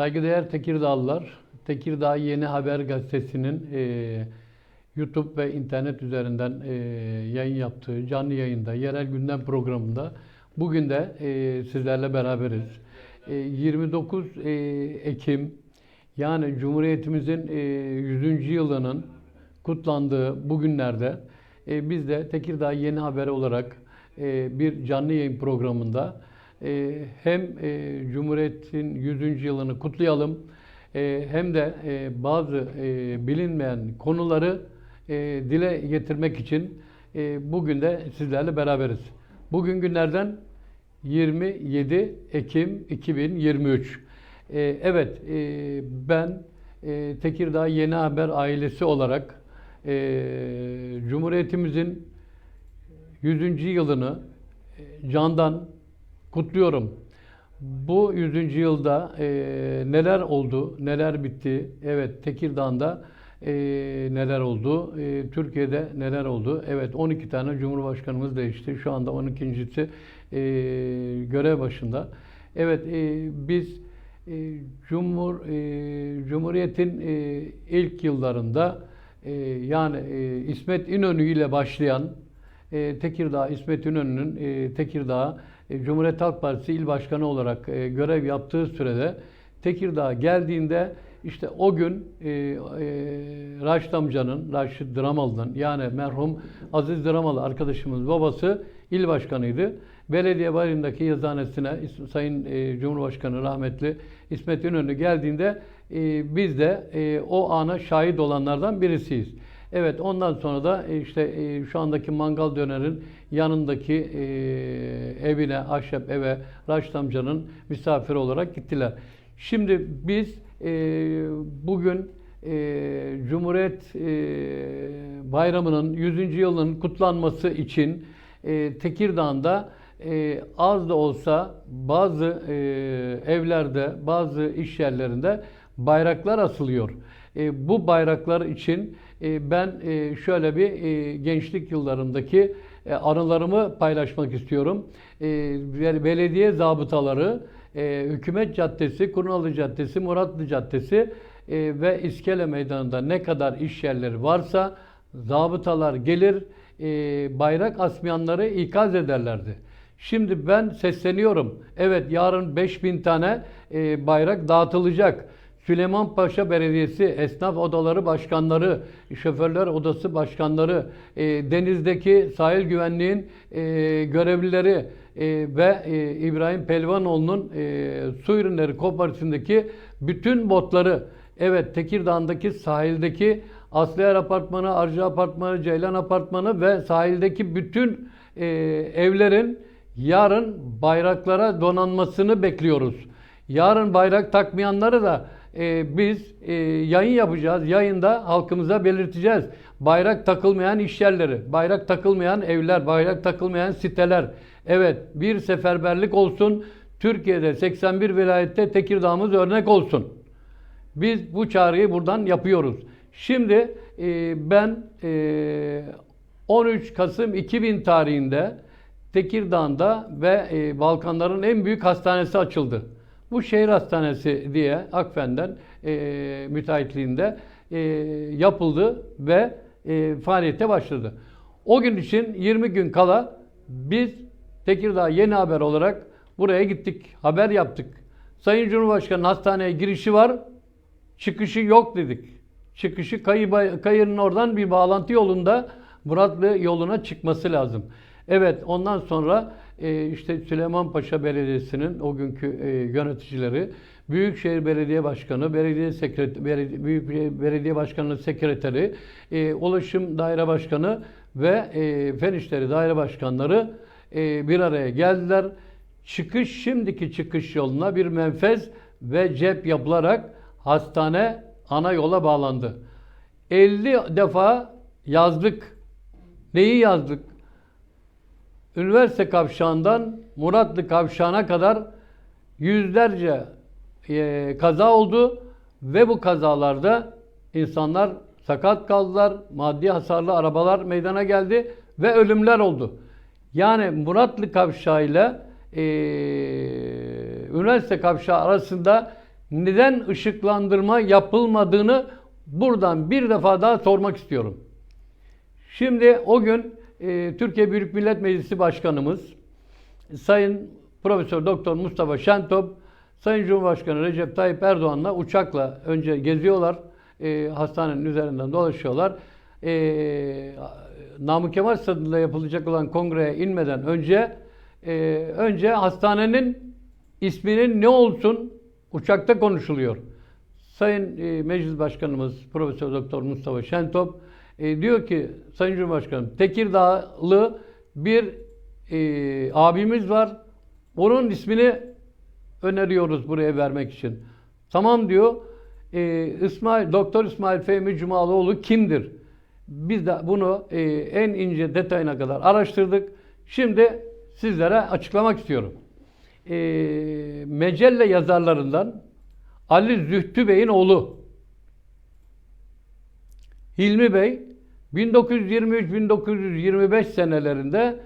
Saygıdeğer Tekirdağlılar, Tekirdağ Yeni Haber Gazetesi'nin e, YouTube ve internet üzerinden e, yayın yaptığı canlı yayında, yerel gündem programında bugün de e, sizlerle beraberiz. E, 29 e, Ekim yani Cumhuriyetimizin e, 100. yılının kutlandığı bu günlerde e, biz de Tekirdağ Yeni Haber olarak e, bir canlı yayın programında hem e, Cumhuriyet'in 100. yılını kutlayalım e, hem de e, bazı bilinmeyen konuları dile getirmek için bugün de sizlerle beraberiz. Bugün günlerden 27 Ekim 2023. E, evet, ben Tekirdağ Yeni Haber ailesi olarak Cumhuriyetimizin 100. yılını candan kutluyorum. Bu 100. yılda e, neler oldu, neler bitti? Evet, Tekirdağ'da e, neler oldu? E, Türkiye'de neler oldu? Evet, 12 tane Cumhurbaşkanımız değişti. Şu anda 12.si e, görev başında. Evet, e, biz e, Cumhur e, Cumhuriyet'in e, ilk yıllarında e, yani e, İsmet İnönü ile başlayan e, Tekirdağ İsmet İnönü'nün e, Tekirdağ e, Cumhuriyet Halk Partisi il başkanı olarak e, görev yaptığı sürede Tekirdağ geldiğinde işte o gün e, e, Raşit amcanın, Raşit Dramalı'nın yani merhum Aziz Dramalı arkadaşımız babası il başkanıydı. Belediye barındaki yazıhanesine İs- Sayın e, Cumhurbaşkanı rahmetli İsmet İnönü geldiğinde e, biz de e, o ana şahit olanlardan birisiyiz. Evet ondan sonra da e, işte e, şu andaki mangal dönerin yanındaki e, evine, ahşap eve Raşit amcanın misafiri olarak gittiler. Şimdi biz bugün Cumhuriyet Bayramı'nın 100. yılının kutlanması için Tekirdağ'da az da olsa bazı evlerde, bazı iş yerlerinde bayraklar asılıyor. Bu bayraklar için ben e, şöyle bir e, gençlik yıllarımdaki e, anılarımı paylaşmak istiyorum. Bel- belediye zabıtaları, Hükümet Caddesi, Kurnalı Caddesi, Muratlı Caddesi ve İskele Meydanı'nda ne kadar iş yerleri varsa zabıtalar gelir, bayrak asmayanları ikaz ederlerdi. Şimdi ben sesleniyorum. Evet yarın 5000 tane bayrak dağıtılacak. Süleymanpaşa Belediyesi Esnaf Odaları Başkanları, Şoförler Odası Başkanları, e, denizdeki sahil güvenliğin e, görevlileri e, ve e, İbrahim Pelvanoğlu'nun e, su ürünleri kooperatifindeki bütün botları, evet Tekirdağ'daki sahildeki Aslıyer Apartmanı, Arca Apartmanı, Ceylan Apartmanı ve sahildeki bütün e, evlerin yarın bayraklara donanmasını bekliyoruz. Yarın bayrak takmayanları da e, biz e, yayın yapacağız. Yayında halkımıza belirteceğiz. Bayrak takılmayan iş yerleri, bayrak takılmayan evler, bayrak takılmayan siteler. Evet bir seferberlik olsun. Türkiye'de 81 vilayette Tekirdağ'ımız örnek olsun. Biz bu çağrıyı buradan yapıyoruz. Şimdi e, ben e, 13 Kasım 2000 tarihinde Tekirdağ'da ve e, Balkanların en büyük hastanesi açıldı. Bu şehir hastanesi diye Akfen'den e, müteahhitliğinde e, yapıldı ve e, faaliyete başladı. O gün için 20 gün kala biz Tekirdağ Yeni Haber olarak buraya gittik, haber yaptık. Sayın Cumhurbaşkanı hastaneye girişi var, çıkışı yok dedik. Çıkışı Kayı, Kayır'ın oradan bir bağlantı yolunda Muratlı yoluna çıkması lazım. Evet ondan sonra e, işte Süleymanpaşa Belediyesi'nin o günkü e, yöneticileri, Büyükşehir Belediye Başkanı, Belediye Sekret Belediye, Büyükşehir Belediye Başkanı'nın sekreteri, e, Ulaşım Daire Başkanı ve e, Fen İşleri Daire Başkanları e, bir araya geldiler. Çıkış şimdiki çıkış yoluna bir menfez ve cep yapılarak hastane ana yola bağlandı. 50 defa yazdık. Neyi yazdık? Üniversite kavşağından Muratlı kavşağına kadar yüzlerce e, kaza oldu ve bu kazalarda insanlar sakat kaldılar, maddi hasarlı arabalar meydana geldi ve ölümler oldu. Yani Muratlı kavşağı ile e, üniversite kavşağı arasında neden ışıklandırma yapılmadığını buradan bir defa daha sormak istiyorum. Şimdi o gün e, Türkiye Büyük Millet Meclisi Başkanımız Sayın Profesör Doktor Mustafa Şentop Sayın Cumhurbaşkanı Recep Tayyip Erdoğan'la uçakla önce geziyorlar. E, hastanenin üzerinden dolaşıyorlar. E, Namık Kemal Stadı'nda yapılacak olan kongreye inmeden önce e, önce hastanenin isminin ne olsun uçakta konuşuluyor. Sayın e, Meclis Başkanımız Profesör Doktor Mustafa Şentop e, diyor ki Sayın Cumhurbaşkanım Tekirdağlı bir e, abimiz var. Onun ismini öneriyoruz buraya vermek için. Tamam diyor. E, İsmail Doktor İsmail Fehmi Cumaloğlu kimdir? Biz de bunu e, en ince detayına kadar araştırdık. Şimdi sizlere açıklamak istiyorum. E, Mecelle yazarlarından Ali Zühtü Bey'in oğlu Hilmi Bey 1923-1925 senelerinde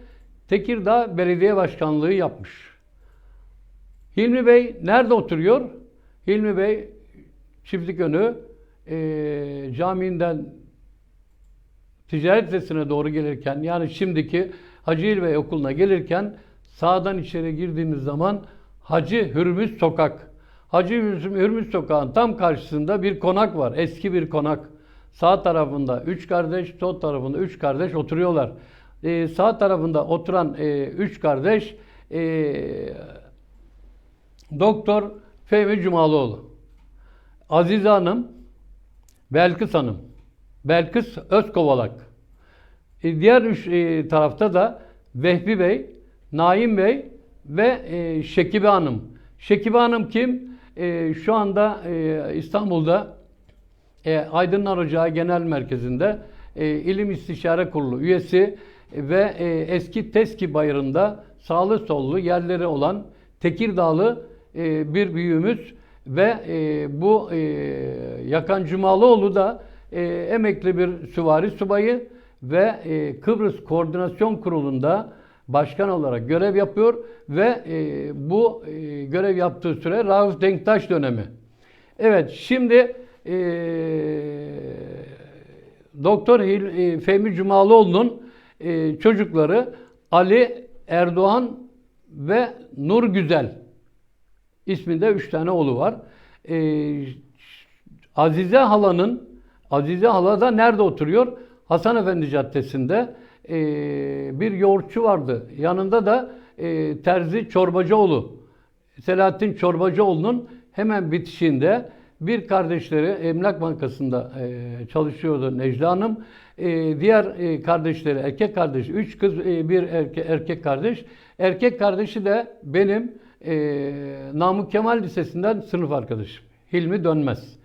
Tekirdağ Belediye Başkanlığı yapmış. Hilmi Bey nerede oturuyor? Hilmi Bey Çiftlik Önü e, camiinden Ticaret Lisesi'ne doğru gelirken yani şimdiki Hacı İlbey Okulu'na gelirken sağdan içeri girdiğiniz zaman Hacı Hürmüz Sokak. Hacı Hürmüz Sokağın tam karşısında bir konak var. Eski bir konak. Sağ tarafında üç kardeş, sol tarafında üç kardeş oturuyorlar. Ee, sağ tarafında oturan e, üç kardeş e, Doktor Fehmi Cumalıoğlu. Azize Hanım, Belkıs Hanım, Belkıs Özkovalak. E, diğer üç e, tarafta da Vehbi Bey, Naim Bey ve e, Şekibe Hanım. Şekibe Hanım kim? E, şu anda e, İstanbul'da e, Aydınlar Ocağı Genel Merkezi'nde e, İlim İstişare Kurulu üyesi ve e, eski Teski Bayırı'nda sağlı sollu yerleri olan Tekirdağlı e, bir büyüğümüz ve e, bu e, Yakan Cumalıoğlu da e, emekli bir süvari subayı ve e, Kıbrıs Koordinasyon Kurulu'nda başkan olarak görev yapıyor ve e, bu e, görev yaptığı süre Rauf Denktaş dönemi. Evet şimdi e, Doktor e, Fehmi Cumalıoğlu'nun e, çocukları Ali Erdoğan ve Nur Güzel isminde üç tane oğlu var. E, Azize halanın Azize hala da nerede oturuyor? Hasan Efendi Caddesi'nde e, bir yoğurtçu vardı. Yanında da e, Terzi Çorbacıoğlu. Selahattin Çorbacıoğlu'nun hemen bitişinde bir kardeşleri Emlak Bankası'nda e, çalışıyordu Necla Hanım. E, diğer e, kardeşleri erkek kardeş, üç kız e, bir erke, erkek kardeş. Erkek kardeşi de benim e, Namık Kemal Lisesi'nden sınıf arkadaşım. Hilmi Dönmez.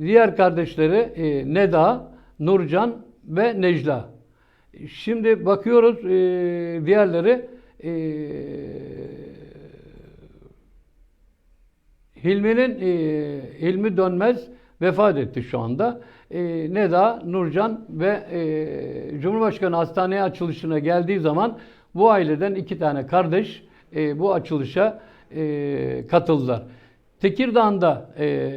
Diğer kardeşleri e, Neda, Nurcan ve Necla. Şimdi bakıyoruz e, diğerleri e, Hilmi'nin e, Hilmi Dönmez vefat etti şu anda. E, Neda, Nurcan ve e, Cumhurbaşkanı hastaneye açılışına geldiği zaman bu aileden iki tane kardeş e, bu açılışa e, katıldılar. Tekirdağ'da e,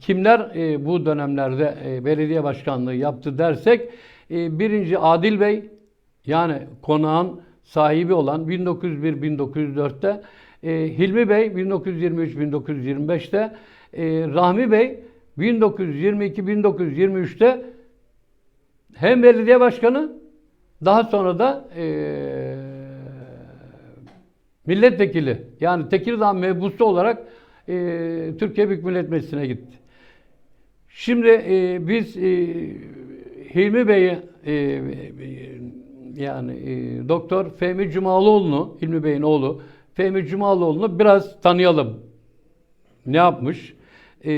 kimler e, bu dönemlerde e, belediye başkanlığı yaptı dersek e, birinci Adil Bey yani konağın sahibi olan 1901-1904'te e, Hilmi Bey 1923-1925'te e, Rahmi Bey 1922-1923'te hem belediye başkanı daha sonra da e, milletvekili yani Tekirdağ mebusu olarak e, Türkiye Büyük Millet Meclisi'ne gitti. Şimdi e, biz e, Hilmi Bey'i e, e, yani e, Doktor Fehmi Cumalıoğlu'nu, Hilmi Bey'in oğlu Fehmi Cumalıoğlu'nu biraz tanıyalım. Ne yapmış? E,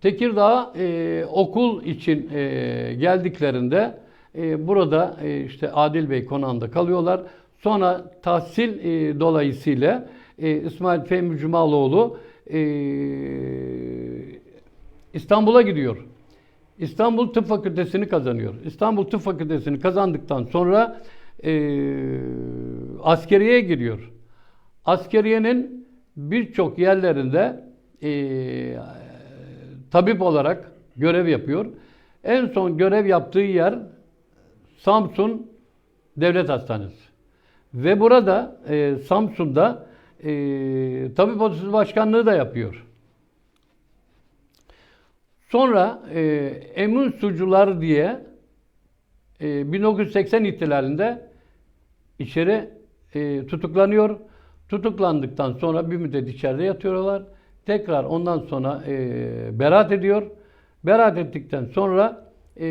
Tekirdağ e, okul için e, geldiklerinde e, burada e, işte Adil Bey konağında kalıyorlar. Sonra tahsil e, dolayısıyla e, İsmail Fehmi Cumaloğlu e, İstanbul'a gidiyor. İstanbul Tıp Fakültesini kazanıyor. İstanbul Tıp Fakültesini kazandıktan sonra eee askeriyeye giriyor. Askeriyenin birçok yerlerinde eee, tabip olarak görev yapıyor. En son görev yaptığı yer Samsun Devlet Hastanesi. Ve burada eee, Samsun'da eee tabip odası başkanlığı da yapıyor. Sonra e, Emin Sucular diye e, 1980 ihtilalinde içeri e, tutuklanıyor. Tutuklandıktan sonra bir müddet içeride yatıyorlar. Tekrar ondan sonra e, beraat ediyor. Beraat ettikten sonra e,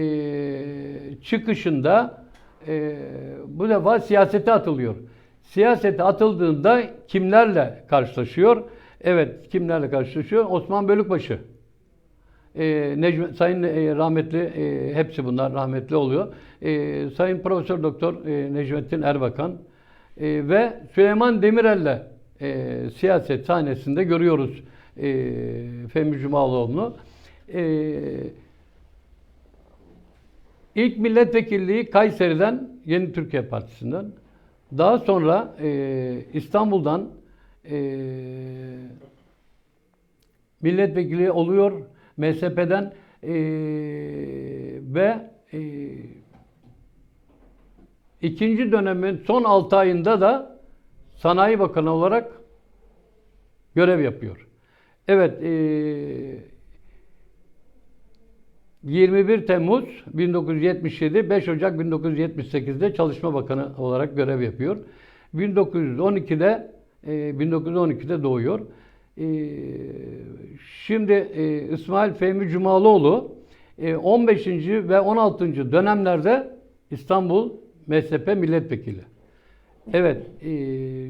çıkışında e, bu defa siyasete atılıyor. Siyasete atıldığında kimlerle karşılaşıyor? Evet, kimlerle karşılaşıyor? Osman Bölükbaşı. E, Necmi, Sayın e, rahmetli e, hepsi bunlar rahmetli oluyor. E, Sayın Profesör Doktor e, Necmettin Erbakan e, ve Süleyman Demirel'le e, siyaset sahnesinde görüyoruz e, Fehmi Cumaloğlu'nu. E, ilk milletvekilliği Kayseri'den Yeni Türkiye Partisi'nden. Daha sonra e, İstanbul'dan e, milletvekili oluyor MSP'den e, ve e, ikinci dönemin son 6 ayında da Sanayi Bakanı olarak görev yapıyor. Evet, e, 21 Temmuz 1977, 5 Ocak 1978'de Çalışma Bakanı olarak görev yapıyor. 1912'de e, 1912'de doğuyor. E, şimdi e, İsmail Fehmi Cumalıoğlu e, 15. ve 16. dönemlerde İstanbul MSP milletvekili. Evet, e,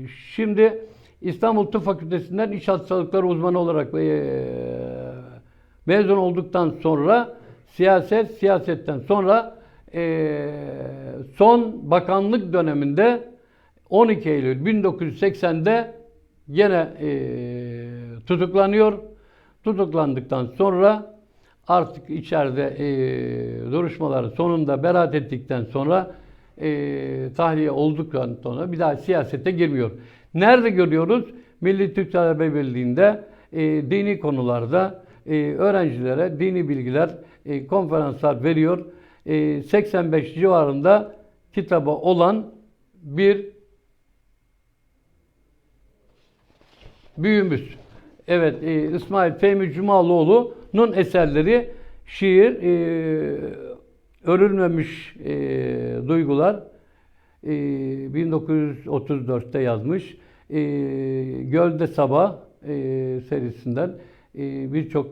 şimdi İstanbul Tıp Fakültesinden İç Hastalıkları uzmanı olarak e, mezun olduktan sonra siyaset, siyasetten sonra e, son bakanlık döneminde 12 Eylül 1980'de gene e, tutuklanıyor. Tutuklandıktan sonra artık içeride e, duruşmaları sonunda beraat ettikten sonra e, tahliye olduktan sonra bir daha siyasete girmiyor. Nerede görüyoruz? Milli Türk Talebe Birliği'nde e, dini konularda e, öğrencilere dini bilgiler, e, konferanslar veriyor. E, 85 civarında kitabı olan bir büyüğümüz. Evet, e, İsmail Fehmi Cumalıoğlu'nun eserleri şiir, e, örülmemiş e, duygular e, 1934'te yazmış. E, Gölde Sabah e, serisinden e, birçok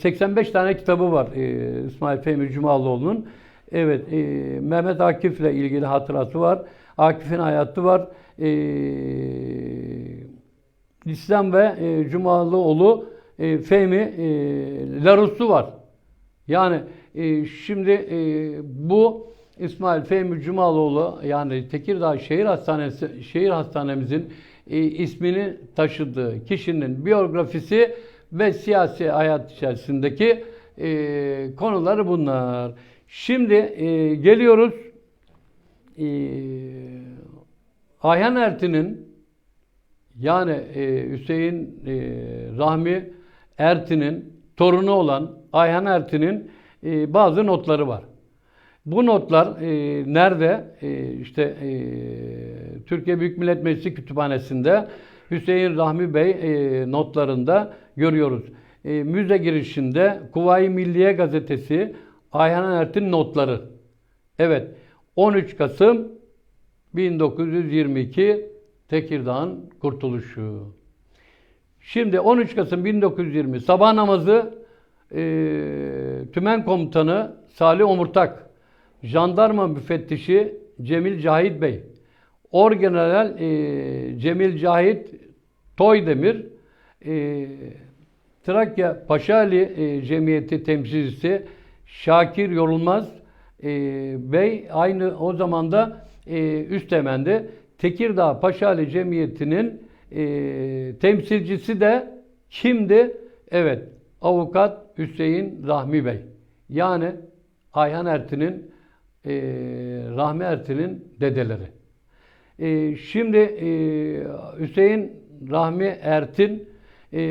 85 tane kitabı var e, İsmail Fehmi Cumalıoğlu'nun. Evet, e, Mehmet Akif'le ilgili hatırası var. Akif'in hayatı var. E, İslam ve e, Cumalıoğlu e, Fehmi e, Larus'u var. Yani e, şimdi e, bu İsmail Fehmi Cumaloğlu yani Tekirdağ Şehir Hastanesi şehir hastanemizin e, ismini taşıdığı kişinin biyografisi ve siyasi hayat içerisindeki e, konuları bunlar. Şimdi e, geliyoruz e, Ayhan Ertin'in yani e, Hüseyin e, Rahmi Ertin'in torunu olan Ayhan Ertin'in e, bazı notları var. Bu notlar e, nerede? E, işte e, Türkiye Büyük Millet Meclisi Kütüphanesi'nde Hüseyin Rahmi Bey e, notlarında görüyoruz. E, müze girişinde Kuvayi Milliye Gazetesi Ayhan Ertin notları. Evet 13 Kasım 1922 Tekirdağ'ın kurtuluşu. Şimdi 13 Kasım 1920 sabah namazı e, Tümen Komutanı Salih Omurtak, Jandarma Müfettişi Cemil Cahit Bey, Orgeneral e, Cemil Cahit Toydemir, e, Trakya Paşali e, Cemiyeti temsilcisi Şakir Yorulmaz e, Bey aynı o zaman da e, üstemendi. Tekirdağ Paşali Cemiyeti'nin e, temsilcisi de kimdi? Evet, avukat Hüseyin Rahmi Bey. Yani Ayhan Ertin'in, e, Rahmi Ertin'in dedeleri. E, şimdi e, Hüseyin Rahmi Ertin e,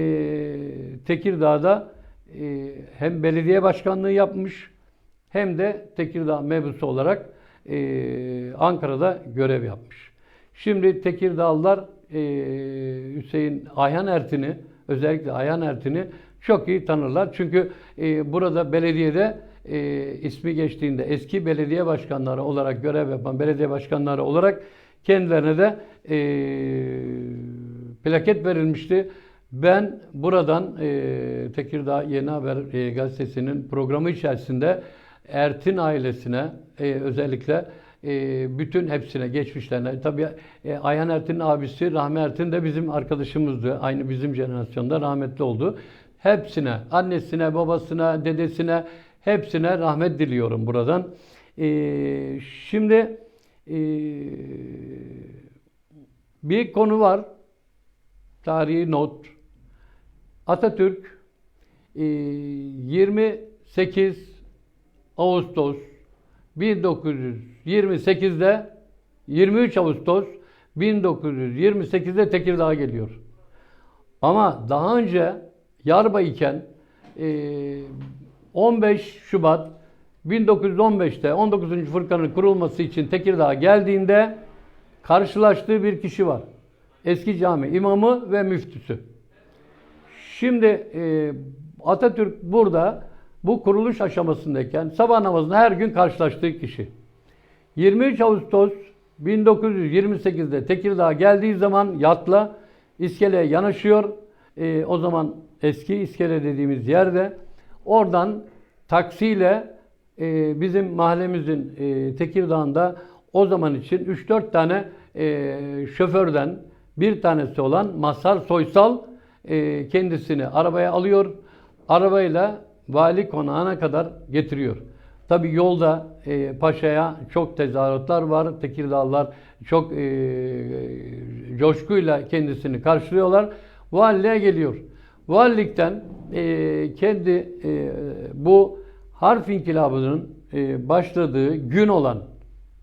Tekirdağ'da e, hem belediye başkanlığı yapmış hem de Tekirdağ mebusu olarak e, Ankara'da görev yapmış. Şimdi Tekirdağlılar e, Hüseyin Ayhan Ertin'i özellikle Ayhan Ertin'i çok iyi tanırlar. Çünkü e, burada belediyede e, ismi geçtiğinde eski belediye başkanları olarak görev yapan belediye başkanları olarak kendilerine de plaket verilmişti. Ben buradan e, Tekirdağ Yeni Haber e, gazetesinin programı içerisinde Ertin ailesine e, özellikle e, bütün hepsine geçmişlerine tabii e, Ayhan Ertin'in abisi Rahmi Ertin de bizim arkadaşımızdı. Aynı bizim jenerasyonda rahmetli oldu. Hepsine, annesine, babasına, dedesine hepsine rahmet diliyorum buradan. E, şimdi e, bir konu var. Tarihi not. Atatürk e, 28 Ağustos 1928'de 23 Ağustos 1928'de Tekirdağ'a geliyor. Ama daha önce Yarbay iken e, 15 Şubat 1915'te 19. Fırkanın kurulması için Tekirdağ'a geldiğinde karşılaştığı bir kişi var. Eski cami imamı ve müftüsü. Şimdi e, Atatürk burada bu kuruluş aşamasındayken sabah namazında her gün karşılaştığı kişi. 23 Ağustos 1928'de Tekirdağ'a geldiği zaman yatla iskeleye yanaşıyor. E, o zaman eski iskele dediğimiz yerde oradan taksiyle e, bizim mahallemizin e, Tekirdağ'ında o zaman için 3-4 tane e, şoförden bir tanesi olan Mazhar Soysal e, kendisini arabaya alıyor. Arabayla vali konağına kadar getiriyor. Tabi yolda e, Paşa'ya çok tezahüratlar var. Tekirdağlılar çok e, coşkuyla kendisini karşılıyorlar. Valiliğe geliyor. Valilikten e, kendi e, bu harf inkılabının e, başladığı gün olan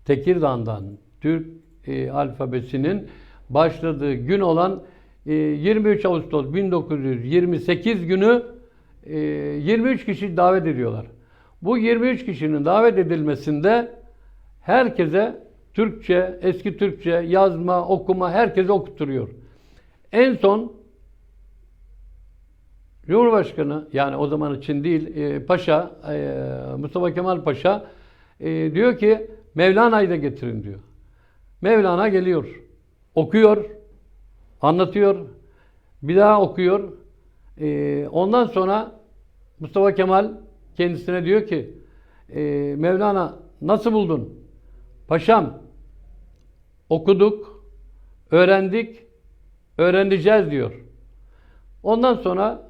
Tekirdağ'dan Türk e, alfabesinin başladığı gün olan e, 23 Ağustos 1928 günü 23 kişi davet ediyorlar. Bu 23 kişinin davet edilmesinde herkese Türkçe, eski Türkçe, yazma, okuma herkese okutturuyor. En son Cumhurbaşkanı yani o zaman için değil e, Paşa e, Mustafa Kemal Paşa e, diyor ki Mevlana'yı da getirin diyor. Mevlana geliyor. Okuyor. Anlatıyor. Bir daha okuyor. E, ondan sonra Mustafa Kemal kendisine diyor ki e, Mevlana nasıl buldun? Paşam okuduk, öğrendik, öğreneceğiz diyor. Ondan sonra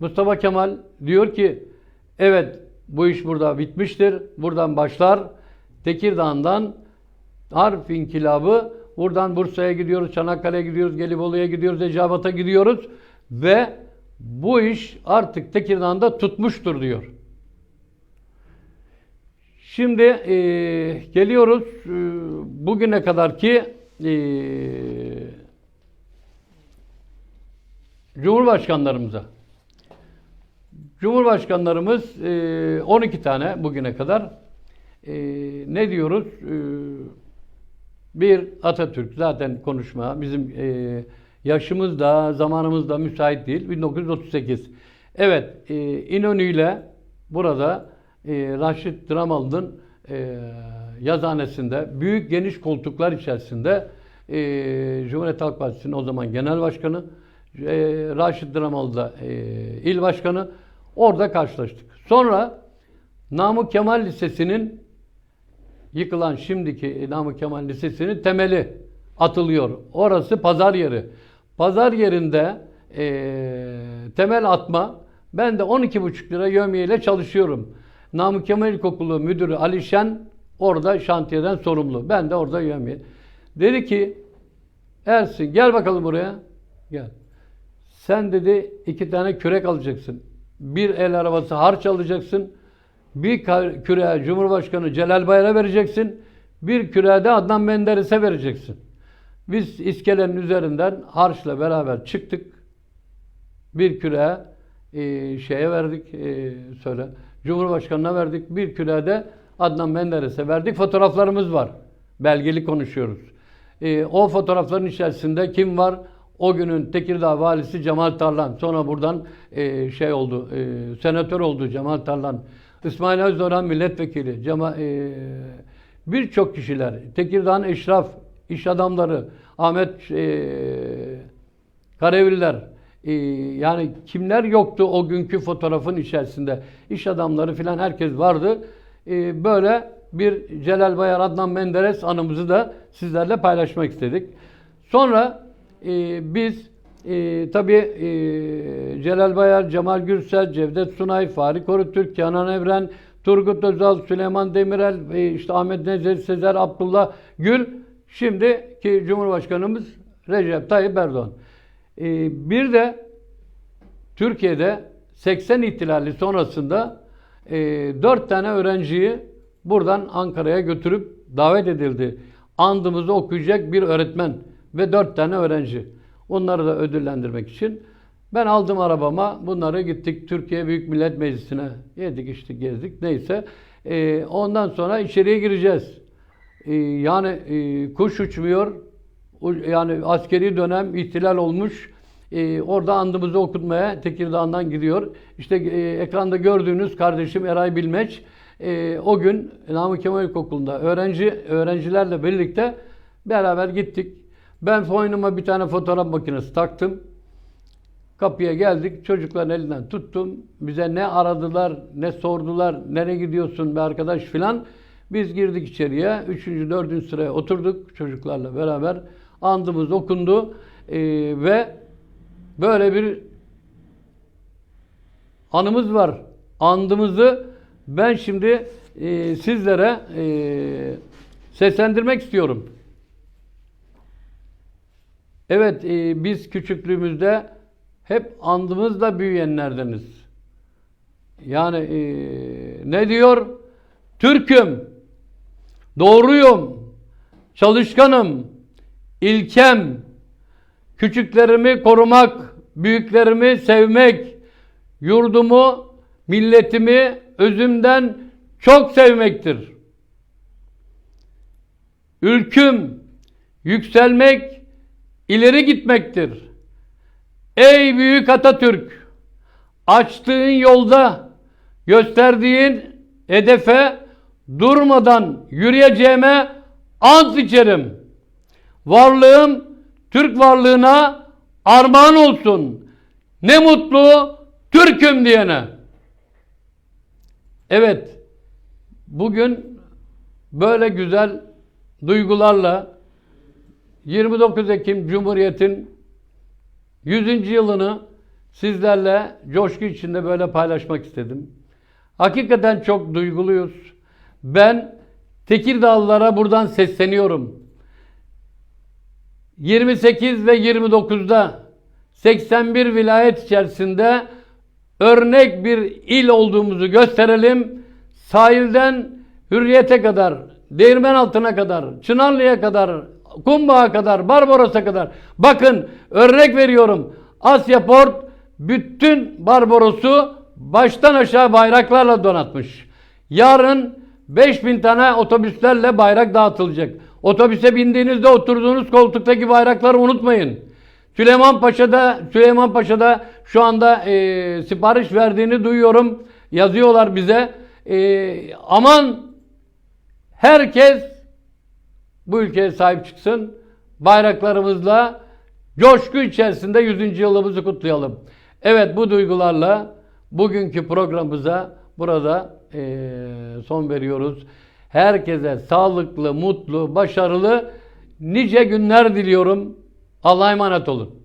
Mustafa Kemal diyor ki evet bu iş burada bitmiştir. Buradan başlar. Tekirdağ'dan harf inkılabı buradan Bursa'ya gidiyoruz, Çanakkale'ye gidiyoruz, Gelibolu'ya gidiyoruz, Ecevat'a gidiyoruz ve bu iş artık Tekirdağ'da tutmuştur diyor. Şimdi e, geliyoruz e, bugüne kadar ki e, Cumhurbaşkanlarımıza. Cumhurbaşkanlarımız e, 12 tane bugüne kadar e, ne diyoruz? E, bir Atatürk zaten konuşma bizim e, yaşımız da zamanımız da müsait değil. 1938. Evet e, İnönü ile burada e, Raşit Dramalı'nın e, yazhanesinde büyük geniş koltuklar içerisinde e, Cumhuriyet Halk Partisi'nin o zaman genel başkanı e, Raşit Dramalı da e, il başkanı orada karşılaştık. Sonra Namık Kemal Lisesi'nin yıkılan şimdiki Namık Kemal Lisesi'nin temeli atılıyor. Orası pazar yeri. Pazar yerinde e, temel atma ben de 12,5 lira yövmiyeyle çalışıyorum. Namık Kemal İlkokulu Müdürü Ali Şen orada şantiyeden sorumlu. Ben de orada yövmiye. Dedi ki Ersin gel bakalım buraya. Gel. Sen dedi iki tane kürek alacaksın. bir el arabası harç alacaksın. Bir ka- küre Cumhurbaşkanı Celal Bayar'a vereceksin. Bir küre de Adnan Menderes'e vereceksin. Biz iskelenin üzerinden harçla beraber çıktık. Bir küre e, şeye verdik, e, söyle. Cumhurbaşkanına verdik. Bir küre de Adnan Menderes'e verdik. Fotoğraflarımız var. Belgeli konuşuyoruz. E, o fotoğrafların içerisinde kim var? O günün Tekirdağ valisi Cemal Tarlan. Sonra buradan e, şey oldu, e, senatör oldu Cemal Tarlan. İsmail Özdoğan milletvekili. Cemal, e, birçok kişiler. Tekirdağ'ın eşraf, iş adamları, Ahmet e, Kareviller. e, yani kimler yoktu o günkü fotoğrafın içerisinde? İş adamları filan herkes vardı. E, böyle bir Celal Bayar Adnan Menderes anımızı da sizlerle paylaşmak istedik. Sonra e, biz e, tabii e, Celal Bayar, Cemal Gürsel, Cevdet Sunay, Fahri Korutürk, Kenan Evren, Turgut Özal, Süleyman Demirel, e, işte Ahmet Necdet Sezer, Abdullah Gül, şimdiki Cumhurbaşkanımız Recep Tayyip Erdoğan. E, bir de Türkiye'de 80 ihtilali sonrasında e, 4 tane öğrenciyi buradan Ankara'ya götürüp davet edildi. Andımızı okuyacak bir öğretmen ve 4 tane öğrenci. Onları da ödüllendirmek için ben aldım arabama bunları gittik Türkiye Büyük Millet Meclisi'ne yedik içtik gezdik neyse. E, ondan sonra içeriye gireceğiz. E, yani e, kuş uçmuyor. Yani askeri dönem ihtilal olmuş. E, orada andımızı okutmaya Tekirdağ'dan gidiyor. İşte e, ekranda gördüğünüz kardeşim Eray Bilmeç e, o gün Namık Kemal İlkokulu'nda öğrenci öğrencilerle birlikte beraber gittik. Ben boynuma bir tane fotoğraf makinesi taktım. Kapıya geldik. Çocukların elinden tuttum. Bize ne aradılar, ne sordular, nereye gidiyorsun be arkadaş filan. Biz girdik içeriye. Üçüncü, dördüncü sıraya oturduk çocuklarla beraber. Andımız okundu. Ee, ve böyle bir anımız var. Andımızı ben şimdi e, sizlere e, seslendirmek istiyorum. Evet, e, biz küçüklüğümüzde hep andımızla büyüyenlerdeniz. Yani e, ne diyor? Türk'üm, doğruyum, çalışkanım, ilkem, küçüklerimi korumak, büyüklerimi sevmek, yurdumu, milletimi özümden çok sevmektir. Ülküm, yükselmek, ileri gitmektir. Ey büyük Atatürk! Açtığın yolda gösterdiğin hedefe durmadan yürüyeceğime ant içerim. Varlığım Türk varlığına armağan olsun. Ne mutlu Türk'üm diyene. Evet, bugün böyle güzel duygularla 29 Ekim Cumhuriyet'in 100. yılını sizlerle coşku içinde böyle paylaşmak istedim. Hakikaten çok duyguluyuz. Ben Tekirdağlılara buradan sesleniyorum. 28 ve 29'da 81 vilayet içerisinde örnek bir il olduğumuzu gösterelim. Sahilden Hürriyet'e kadar, Değirmen altına kadar, Çınarlı'ya kadar, Kumbağ'a kadar, Barbaros'a kadar. Bakın örnek veriyorum. Asya Port bütün Barbaros'u baştan aşağı bayraklarla donatmış. Yarın 5000 tane otobüslerle bayrak dağıtılacak. Otobüse bindiğinizde oturduğunuz koltuktaki bayrakları unutmayın. Süleyman Paşa'da Süleyman Paşa'da şu anda e, sipariş verdiğini duyuyorum. Yazıyorlar bize. E, aman herkes bu ülkeye sahip çıksın. Bayraklarımızla coşku içerisinde 100. yılımızı kutlayalım. Evet bu duygularla bugünkü programımıza burada eee, son veriyoruz. Herkese sağlıklı, mutlu, başarılı nice günler diliyorum. Allah'a emanet olun.